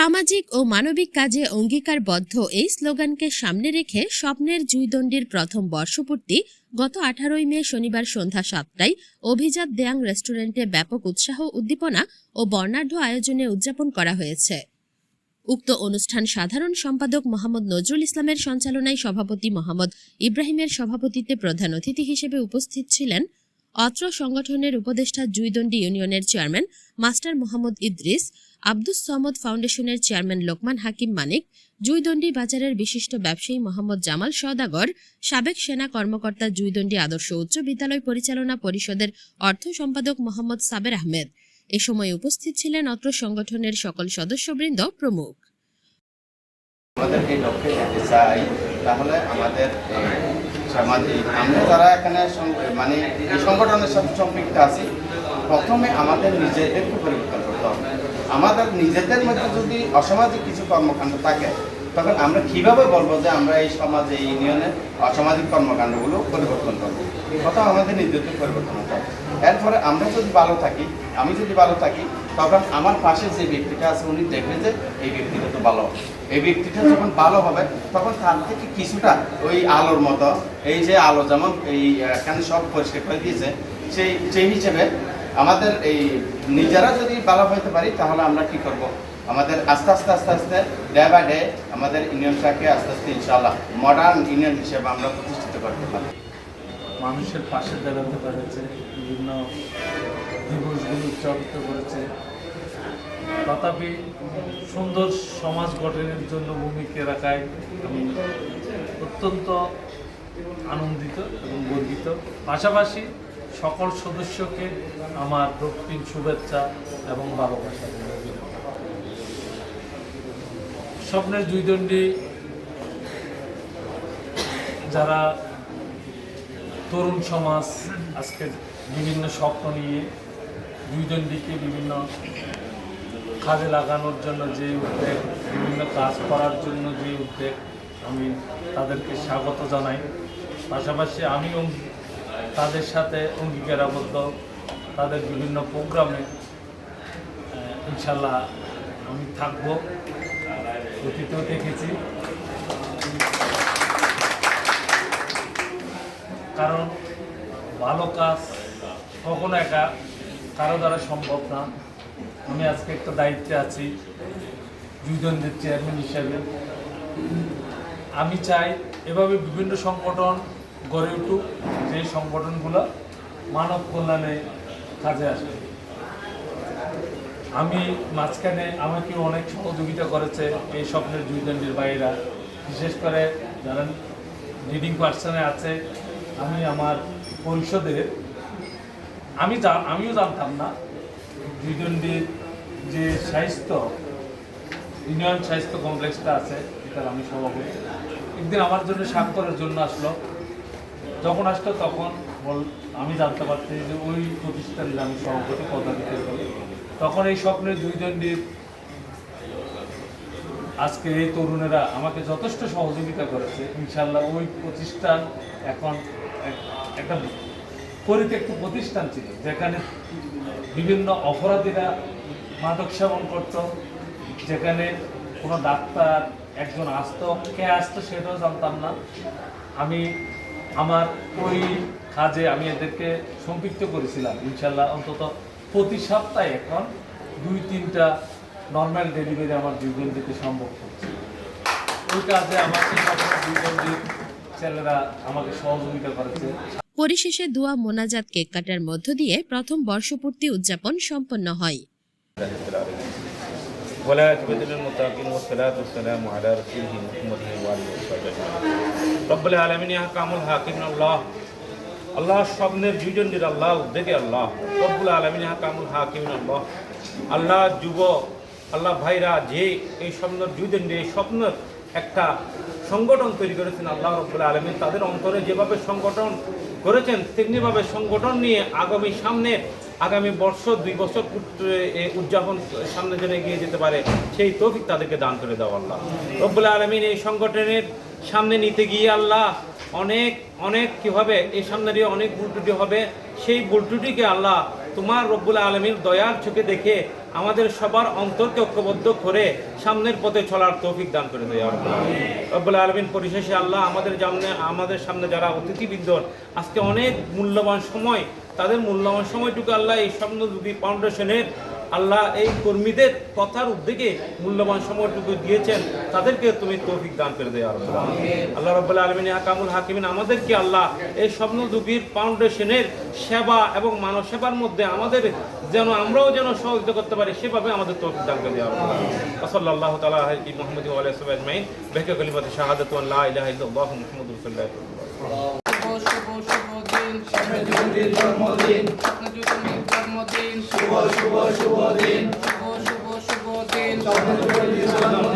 সামাজিক ও মানবিক কাজে অঙ্গীকারবদ্ধ এই স্লোগানকে সামনে রেখে স্বপ্নের জুইদণ্ডির প্রথম বর্ষপূর্তি গত আঠারোই মে শনিবার সন্ধ্যা সাতটায় অভিজাত দেয়াং রেস্টুরেন্টে ব্যাপক উৎসাহ, উদ্দীপনা ও বর্ণাঢ্য আয়োজনে উদযাপন করা হয়েছে। উক্ত অনুষ্ঠান সাধারণ সম্পাদক মোহাম্মদ নজরুল ইসলামের সঞ্চালনায় সভাপতি মোহাম্মদ ইব্রাহিমের সভাপতিত্বে প্রধান অতিথি হিসেবে উপস্থিত ছিলেন অত্র সংগঠনের উপদেষ্টা জুইদণ্ডী ইউনিয়নের চেয়ারম্যান মাস্টার মোহাম্মদ ইদ্রিস, আব্দুস সমদ ফাউন্ডেশনের চেয়ারম্যান লোকমান হাকিম মানিক জুইদণ্ডী বাজারের বিশিষ্ট ব্যবসায়ী মোহাম্মদ জামাল সওদাগর, সাবেক সেনা কর্মকর্তা জুইদণ্ডী আদর্শ উচ্চ বিদ্যালয় পরিচালনা পরিষদের অর্থ সম্পাদক মোহাম্মদ সাবের আহমেদ। এ সময় উপস্থিত ছিলেন অত্র সংগঠনের সকল সদস্যবৃন্দ প্রমুখ। আমাদের এই লক্ষ্যে যেতে চাই, তাহলে আমাদের সামাজিক আমরা যারা এখানে মানে এই সংগঠনের সাথে সম্পৃক্ত আছি, প্রথমে আমাদের নিজেদেরকে পরিবর্তন করতে হবে। আমাদের নিজেদের মধ্যে যদি অসামাজিক কিছু কর্মকাণ্ড থাকে, তখন আমরা কীভাবে বলব যে আমরা এই সমাজে, এই ইউনিয়নে অসামাজিক কর্মকাণ্ডগুলো পরিবর্তন করব? প্রথম আমাদের নিজেদের পরিবর্তন হতে হবে। এরপরে আমরা যদি ভালো থাকি, আমি যদি ভালো থাকি তখন আমার পাশে যে ব্যক্তিটা আছে, উনি দেখবে যে এই ব্যক্তিটা তো ভালো। এই ব্যক্তিটা যখন ভালো হবে, তখন তার থেকে কিছুটা ওই আলোর মতো, এই যে আলো যেমন এই, এখানে সব পরিষ্কার করে দিয়েছে, সেই সেই হিসেবে আমাদের এই নিজেরা যদি ভালো হইতে পারি, তাহলে আমরা কি করব? আমাদের আস্তে আস্তে আস্তে আস্তে ডে বাই ডে আমাদের ইউনিয়নটাকে আস্তে আস্তে ইনশাআল্লাহ মডার্ন ইউনিয়ন হিসেবে আমরা প্রতিষ্ঠিত করতে পারি। মানুষের পাশে দাঁড়াতে পেরেছে বিভিন্ন দিবসগুলো উদযাপিত করেছে তথাপি সুন্দর সমাজ গঠনের জন্য ভূমিকা রাখায় আমি অত্যন্ত আনন্দিত এবং গর্বিত পাশাপাশি সকল সদস্যকে আমার রক্তিম শুভেচ্ছা এবং ভালোবাসা। স্বপ্নের দুইদণ্ডী যারা তরুণ সমাজ আজকে বিভিন্ন স্বপ্ন নিয়ে দুইদণ্ডীকে বিভিন্ন কাজে লাগানোর জন্য যে উদ্যোগ, বিভিন্ন কাজ করার জন্য যে উদ্যোগ, আমি তাদেরকে স্বাগত জানাই। পাশাপাশি আমিও তাদের সাথে অঙ্গীকারাবদ্ধ, তাদের বিভিন্ন প্রোগ্রামে ইনশাল্লাহ আমি থাকব, অতীতেও দেখেছি। কারণ ভালো কাজ কখনো একা কারও দ্বারা সম্ভব না। আমি আজকে একটা দায়িত্বে আছি, দুইজনদের চেয়ারম্যান হিসাবে। আমি চাই এভাবে বিভিন্ন সংগঠন গড়ে উঠুক, যে সংগঠনগুলো মানব কল্যাণে কাজে আসবে। আমি মাঝখানে আমাকে অনেক সহযোগিতা করেছে এই স্বপ্নের দুইজনের বাইরা বিশেষ করে যারা লিডিং পার্সনে আছে, আমি আমার পরিষদের আমি আমিও জানতাম না। দুইদণ্ডির যে স্বাস্থ্য, ইউনিয়ন স্বাস্থ্য কমপ্লেক্সটা আছে, এটার আমি সভাপতি। একদিন আমার জন্য স্বাক্ষরের জন্য আসলো। যখন আসলো তখন বল আমি জানতে পারছি যে ওই প্রতিষ্ঠানের আমি সভাপতি, পদাধিকার করি তখন এই স্বপ্নের দুইদণ্ডির আজকে এই তরুণেরা আমাকে যথেষ্ট সহযোগিতা করেছে। ইনশাল্লাহ ওই প্রতিষ্ঠান এখন এক- একটা পরিত্যক্ত প্রতিষ্ঠান ছিল, যেখানে বিভিন্ন অপরাধীরা মাদক সেবন করত, যেখানে কোনো ডাক্তার, একজন আসতো, কে আসতো সেটাও জানতাম না। আমি আমার ওই কাজে আমি এদেরকে সম্পৃক্ত করেছিলাম, ইনশাল্লাহ অন্তত প্রতি সপ্তাহে এখন দুই, তিনটা নর্মাল ডেলিভারি আমার দুইজন দিতে সম্ভব হচ্ছে। ওই কাজে আমাকে দুইজন ছেলেরা আমাকে সহযোগিতা করেছে। পরিশেষে দোয়া মোনাজাত কেক কাটার মধ্য দিয়ে প্রথম বর্ষপূর্তি উদযাপন সম্পন্ন হয় ولا عاقبة للمتقين والصلاة والسلام على رسوله محمد وآله وصحبه أجمعين رب العالمين يا حكام الحاكم الله আল্লাহ স্বপ্নের দুইজনের আল্লাহ উদ্যোগে আল্লাহ রব্বুল আলমিন হাকামুল হাকিম আল্লাহ আল্লাহ যুব আল্লাহ ভাইরা যে এই স্বপ্নের দুইজন এই স্বপ্নের একটা সংগঠন তৈরি করেছেন আল্লাহ রব্বুল আলমিন। তাদের অন্তরে যেভাবে সংগঠন করেছেন, তেমনিভাবে সংগঠন নিয়ে আগামী সামনে, আগামী বর্ষ দুই বছর উদযাপন সামনে যেন এগিয়ে যেতে পারে, সেই তৌফিক তাদেরকে দান করে দেওয়া আল্লাহ। রব্বুল আলমিন এই সংগঠনের সামনে নিতে গিয়ে আল্লাহ অনেক অনেক কীভাবে এই সামনে দিয়ে অনেক ভুল হবে। সেই ভুল আল্লাহ তোমার রব্বুল আলমীর দয়ার চোখে দেখে আমাদের সবার অন্তরকে ঐক্যবদ্ধ করে সামনের পথে চলার তৌফিক দান করে দেয় রব্বুল আলমিন, পরিশেষে আল্লাহ আমাদের সামনে আমাদের সামনে যারা অতিথিবৃন্দ, আজকে অনেক মূল্যবান সময়, তাদের মূল্যবান সময়টুকু আল্লাহ এই স্বপ্নদুবী ফাউন্ডেশনের আল্লাহ এই কর্মীদের কথার উদ্যোগে মূল্যবান সময়টুকু দিয়েছেন। তাদেরকে তুমি তৌফিক দান করে দেয় আল্লাহ। রব্বুল্লাহ আলমিন হাকামুল হাকিমিন, আমাদেরকে আল্লাহ এই স্বপ্নদুবির ফাউন্ডেশনের সেবা এবং মানব সেবার মধ্যে আমাদের যেন আমরাও যেন সহযোগিতা করতে পারি সেভাবে আমাদের তৌফিক দান করে দেওয়া সাল্লাল্লাহু তাআলা আলাইহি মুহাম্মদ ওয়া আলিহি সাল্লাল্লাহু আজমাইন। বেকা কলিমাতে শাহাদাতু আন লা ইলাহা ইল্লাল্লাহ মুহাম্মাদুর রাসূলুল্লাহ। শুভ শুভ দিন। জন্মদিন জন্মদিন জন্মদিন শুভ শুভ শুভ দিন। শুভ শুভ শুভ দিন। জন্মদিন